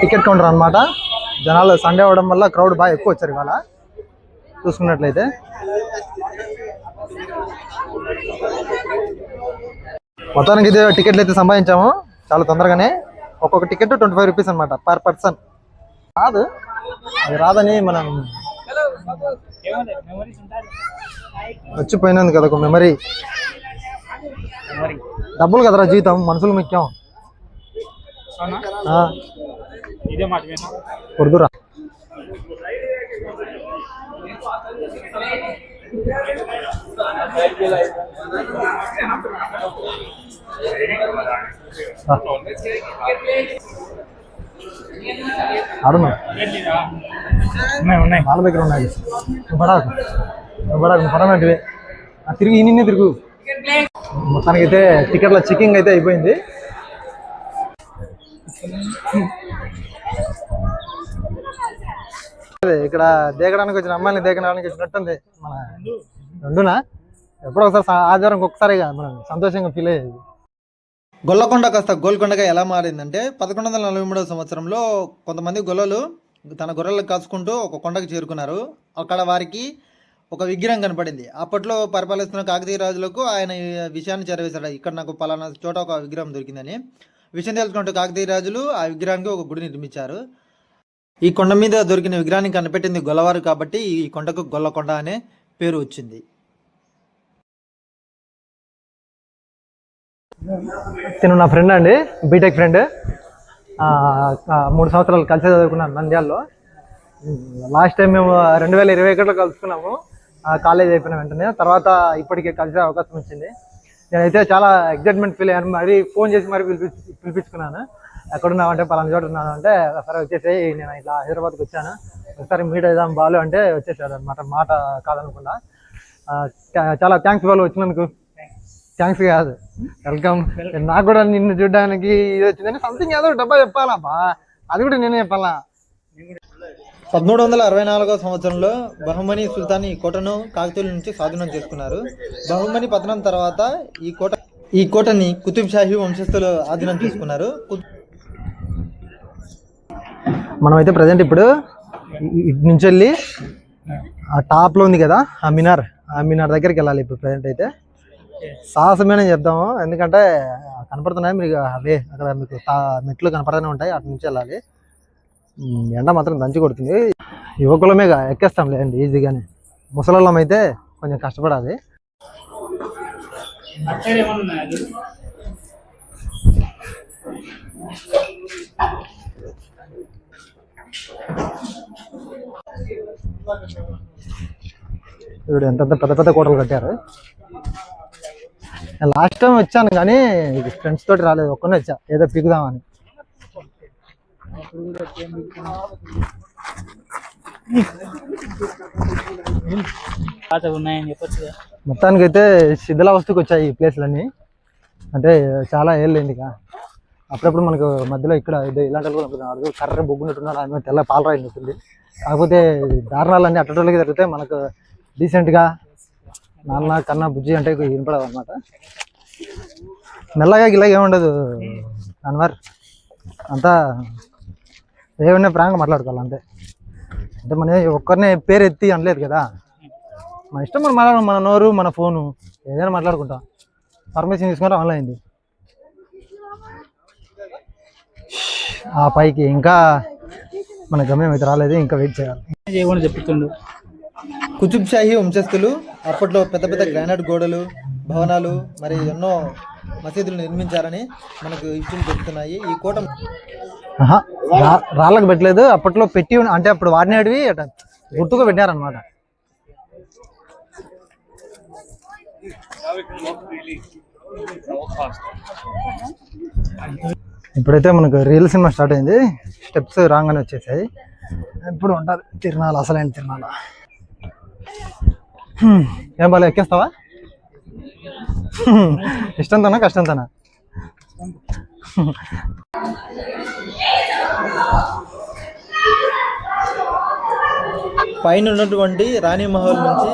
Ticket counter అన్నమాట. జనాలు Sunday అవడం వల్ల క్రౌడ్ బాగా ఎక్కువ వచ్చారు ఇవాళ. చూసుకున్నట్లయితే. మొత్తానికి ఇది టికెట్లు అయితే సంపాదించాము. చాలా తొందరగానే. ఒక్కొక్క టికెట్ ట్వంటీ ఫైవ్ రూపీస్ అనమాట పర్ పర్సన్ రాదు అది రాదని మనం వచ్చిపోయినందుకు కదా ఒక మెమరీ డబ్బులు కదరా జీవితం మనుషులు ముఖ్యం. ఇదే మాట. ఆడున్నా ఉన్నాయి ఉన్నాయి. వాళ్ళ దగ్గర ఉన్నాయి. నువ్వు పడనట్టువే ఆ, తిరిగి ఇన్ని తిరుగు. మొత్తానికి అయితే టికెట్ల చెకింగ్ అయితే అయిపోయింది. ఇక్కడ దేగడానికి వచ్చిన అమ్మాయిని దేగడానికి వచ్చినట్టుంది. మన రెండునా? ఎప్పుడో ఒకసారి ఆదివారం ఒకసారి మనం. సంతోషంగా ఫీల్ అయ్యేది. గొల్లకొండ కాస్త గోల్కొండగా ఎలా మారిందంటే పదకొండు వందల నలభై మూడవ సంవత్సరంలో కొంతమంది గొల్లలు తన గొర్రెలకు కాచుకుంటూ ఒక కొండకు చేరుకున్నారు. అక్కడ వారికి ఒక విగ్రహం కనపడింది. అప్పట్లో పరిపాలిస్తున్న కాకతీయ రాజులకు ఆయన ఈ విషయాన్ని చేరవేశాడు. ఇక్కడ నాకు పలానా చోట ఒక విగ్రహం దొరికిందని. విషయం తెలుసుకుంటూ కాకతీయ రాజులు ఆ విగ్రహానికి ఒక గుడి నిర్మించారు. ఈ కొండ మీద దొరికిన విగ్రహాన్ని కనిపెట్టింది గొల్లవారు కాబట్టి ఈ కొండకు గొల్లకొండ అనే పేరు వచ్చింది. నేను నా ఫ్రెండ్ అండి బీటెక్ ఫ్రెండ్. మూడు సంవత్సరాలు కలిసి చదువుకున్నాను నంద్యాలలో. లాస్ట్ టైం మేము రెండు వేల ఇరవై ఒకటిలో కలుసుకున్నాము. కాలేజ్ అయిపోయిన వెంటనే. తర్వాత ఇప్పటికే కలిసే అవకాశం వచ్చింది. నేనైతే చాలా ఎగ్జైట్మెంట్ ఫీల్ అయ్యాను. మరి ఫోన్ చేసి మరి పిలిపి పిలిపించుకున్నాను. ఎక్కడున్నావు అంటే పలానా చోట ఉన్నాను అంటే సరే వచ్చేసి నేను ఇట్లా హైదరాబాద్కి వచ్చాను. ఒకసారి మీట్ అయిదాం బాలు అంటే వచ్చేసాడు అనమాట మాట కాదనకుండా. చాలా థ్యాంక్స్ బాలు వచ్చినందుకు. థ్యాంక్స్ కాదు. వెల్కమ్ నాకు కూడా నిన్ను చూడడానికి ఇది వచ్చిందని సంథింగ్ ఏదో డబ్బా చెప్పాలా బా అది కూడా నేనే చెప్పాలా? పదమూడు వందల అరవై నాలుగో సంవత్సరంలో బహుమని సుల్తాన్ ఈ కోటను కాకతీయుల నుంచి స్వాధీనం చేసుకున్నారు. బహుమని పతనం తర్వాత ఈ కోట ఈ కోటని కుతుబ్ షాహీ వంశస్థులు ఆధీనం చేసుకున్నారు కు- మనమైతే ప్రజెంట్ ఇప్పుడు ఇటు నుంచి వెళ్ళి ఆ టాప్లో ఉంది కదా ఆ మినార్. ఆ మినార్ దగ్గరికి వెళ్ళాలి ఇప్పుడు ప్రజెంట్ అయితే. సాహసమేనే చెప్దాము. ఎందుకంటే కనపడుతున్నాయి మీకు అవే అక్కడ మీకు మెట్లు కనపడుతూనే ఉంటాయి అటు నుంచి వెళ్ళాలి. ఎండ మాత్రం దంచి కొడుతుంది. యువకులమే గా- ఎక్కేస్తాం లేదండి ఈజీగానే. ముసలోళ్ళం అయితే కొంచెం కష్టపడాలి. ఇప్పుడు ఎంత పెద్ద పెద్ద కోటలు కట్టారు. లాస్ట్ టైం వచ్చాను కానీ ఫ్రెండ్స్ తోటి రాలేదు ఒక్కనే వచ్చా. ఏదో పిగుదామని ఉన్నాయని చెప్పొచ్చు మొత్తానికి అయితే శిథిలావస్థకు వచ్చాయి ఈ ప్లేస్లన్నీ. అంటే చాలా ఏళ్ళైంది అయింది ఇక. అప్పుడప్పుడు మనకు మధ్యలో ఇక్కడ ఇలాంటి వాళ్ళు అడుగు కర్ర బొగ్గున్నట్టున్నారు. ఆమె తెల్ల పాలరాయి ఉంటుంది కాకపోతే దారుణాలన్నీ అట్టటోళ్ళకి జరిగితే మనకు డీసెంట్గా నాన్న కన్నా బుజ్జి అంటే వినపడదు అనమాట మెల్లగా ఇలాగ ఏముండదు అన్వర్. అంతా ఏమన్నా ప్రాంగ మాట్లాడుకోవాలి అంతే అంటే మన ఒక్కరినే పేరు ఎత్తి అనలేదు కదా. మన ఇష్టం మనం మాట్లాడడం మన నోరు మన ఫోను ఏదైనా మాట్లాడుకుంటాం. పర్మిషన్ తీసుకుంటే ఆన్లైన్ ఆ పైకి ఇంకా మన గమ్యం అయితే రాలేదు ఇంకా వెయిట్ చేయాలి. ఏం చేయకుండా చెప్తుండు? కుతుబ్ షాహీ వంశస్థులు అప్పట్లో పెద్ద పెద్ద గ్రానైట్ గోడలు భవనాలు మరి ఎన్నో మసీదులు నిర్మించారని మనకు ఇచ్చులు చెప్తున్నాయి ఈ కోట రాళ్ళకు పెట్టలేదు. అప్పట్లో పెట్టి అంటే అప్పుడు వాడినవి అట గుర్తుగా పెట్టారనమాట ఇప్పుడైతే మనకు రియల్ సినిమా స్టార్ట్ అయింది. స్టెప్స్ రాగానే వచ్చేసాయి. ఇప్పుడు ఉంటారు తిరునాళ్ళ అసలైన తిరునాల ఏం బాగా ఎక్కేస్తావా? ఇష్టంతోనా కష్టంతోనా? పైన ఉన్నటువంటి రాణి మహల్ నుంచి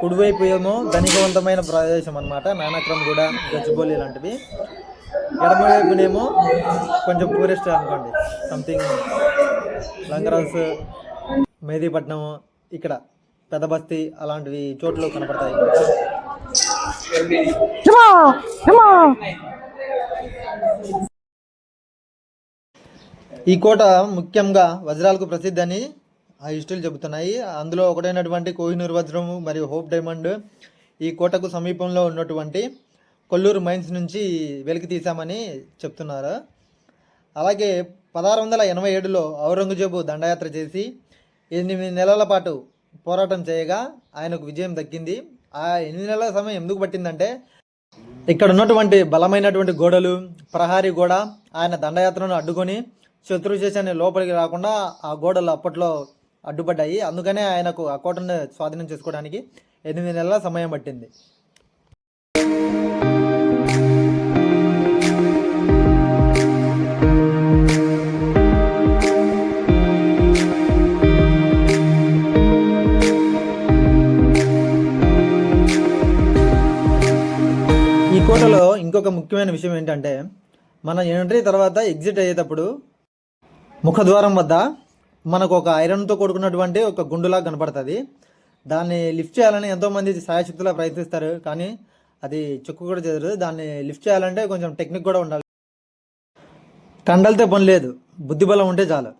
కుడివైపు ఏమో ధనికవంతమైన ప్రదేశం అనమాట నానక్రమ్ కూడా గచ్చిబౌలి లాంటివి ఎడమవైపునేమో కొంచెం టూరిస్ట్ అనుకోండి. సంథింగ్ లంగరాస్ మెహదీపట్నం ఇక్కడ పెద్ద బస్తీ అలాంటివి చోట్లు కనపడతాయి. ఈ కోట ముఖ్యంగా వజ్రాలకు ప్రసిద్ధి అని ఆ హిస్టరీలు చెబుతున్నాయి. అందులో ఒకటైనటువంటి కోహినూర్ వజ్రము మరియు హోప్ డైమండ్ ఈ కోటకు సమీపంలో ఉన్నటువంటి కొల్లూరు మైన్స్ నుంచి వెలికి తీశామని చెప్తున్నారు. అలాగే పదహారు వందల ఎనభై ఏడులో ఔరంగజేబు దండయాత్ర చేసి ఎనిమిది నెలల పాటు పోరాటం చేయగా ఆయనకు విజయం దక్కింది. ఆ ఎనిమిది నెలల సమయం ఎందుకు పట్టిందంటే ఇక్కడ ఉన్నటువంటి బలమైనటువంటి గోడలు ప్రహారీ గోడ ఆయన దండయాత్రను అడ్డుకొని శత్రు చేసిన లోపలికి రాకుండా ఆ గోడలు అప్పట్లో అడ్డుపడ్డాయి. అందుకనే ఆయనకు ఆ కోటను స్వాధీనం చేసుకోవడానికి ఎనిమిది నెలల సమయం పట్టింది. ముఖ్యమైన విషయం ఏంటంటే మన ఎంట్రీ తర్వాత ఎగ్జిట్ అయ్యేటప్పుడు ముఖద్వారం వద్ద మనకు ఒక ఐరన్తో కూడుకున్నటువంటి ఒక గుండులా కనపడుతుంది. దాన్ని లిఫ్ట్ చేయాలని ఎంతోమంది సాయశక్తులా ప్రయత్నిస్తారు కానీ అది చెక్కు కూడా చెదరదు. దాన్ని లిఫ్ట్ చేయాలంటే కొంచెం టెక్నిక్ కూడా ఉండాలి. కండలతో పని లేదు బుద్ధిబలం ఉంటే చాలు.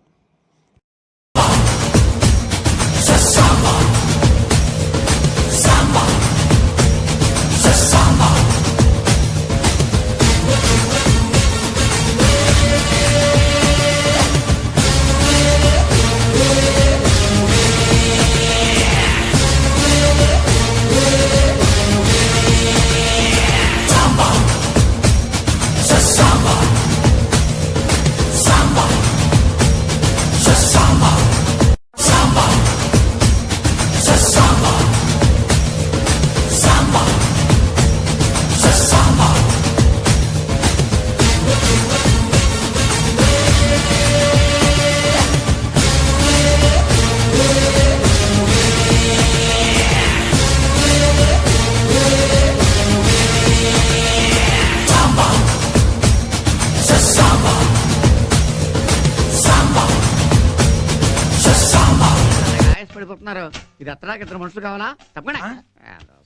ఆయాసపడిపోతున్నారు ఇది ఎత్తడానికి ఇద్దరు మనుషులు కావాలా? తప్పకుండా.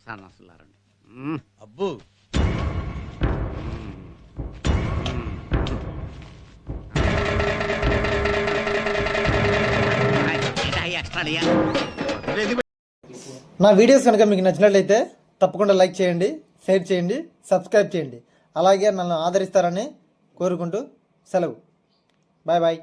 సన్నసులారండి అబ్బు. నా వీడియోస్ కనుక మీకు నచ్చినట్లయితే తప్పకుండా లైక్ చేయండి షేర్ చేయండి సబ్స్క్రైబ్ చేయండి. అలాగే నన్ను ఆదరిస్తారని కోరుకుంటూ సెలవు. Bye bye.